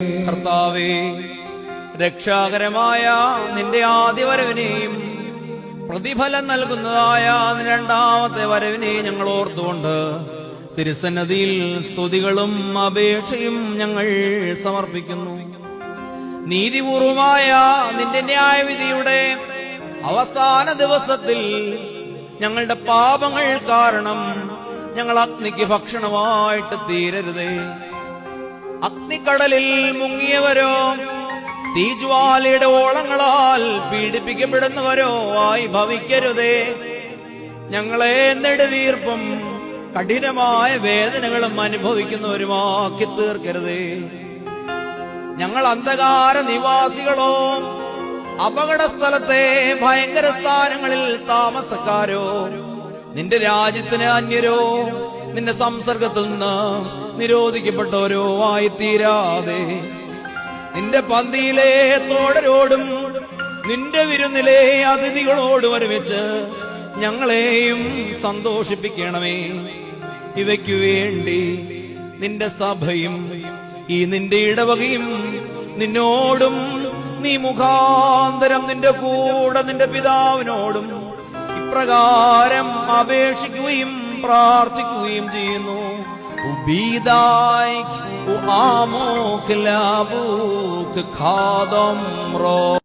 കർത്താവേ രക്ഷാകരമായ നിന്റെ ആദ്യ വരവിനെയും പ്രതിഫലം നൽകുന്നതായ രണ്ടാമത്തെ വരവിനെ ഞങ്ങൾ ഓർത്തുകൊണ്ട് തിരുസന്നതിയിൽ സ്തുതികളും അപേക്ഷയും ഞങ്ങൾ സമർപ്പിക്കുന്നു. നീതിപൂർവമായ നിന്റെ ന്യായവിധിയുടെ അവസാന ദിവസത്തിൽ ഞങ്ങളുടെ പാപങ്ങൾ കാരണം ഞങ്ങൾ അഗ്നിക്ക് ഭക്ഷണമായിട്ട് തീരരുതേ. അഗ്നിക്കടലിൽ മുങ്ങിയവരോ തീജ്വാലയുടെ ഓളങ്ങളാൽ പീഡിപ്പിക്കപ്പെടുന്നവരോ ആയി ഭവിക്കരുതേ. ഞങ്ങളെ നെടുവീർപ്പും കഠിനമായ വേദനകളും അനുഭവിക്കുന്നവരുമാക്കി തീർക്കരുതേ. ഞങ്ങൾ അന്ധകാര നിവാസികളോ അപകട സ്ഥലത്തെ ഭയങ്കര സ്ഥാനങ്ങളിൽ താമസക്കാരോ നിന്റെ രാജ്യത്തിന് അന്യരോ നിന്റെ സംസർഗത്തിൽ നിന്ന് നിരോധിക്കപ്പെട്ടവരോ ആയിത്തീരാതെ. നിന്റെ പന്തിയിലെ തോടരോടും നിന്റെ വിരുന്നിലെ അതിഥികളോടും ഒരുമിച്ച് ഞങ്ങളെയും സന്തോഷിപ്പിക്കണമേ. ഇവയ്ക്കു വേണ്ടി നിന്റെ സഭയും ഈ നിന്റെ ഇടവകയും നിന്നോടും നീ മുഖാന്തരം നിന്റെ കൂടെ നിന്റെ പിതാവിനോടും ഇപ്രകാരം അപേക്ഷിക്കുകയും പ്രാർത്ഥിക്കുകയും ചെയ്യുന്നു. ഉബീദായ് ആമോക് ലാബൂക് ഖാദം റോ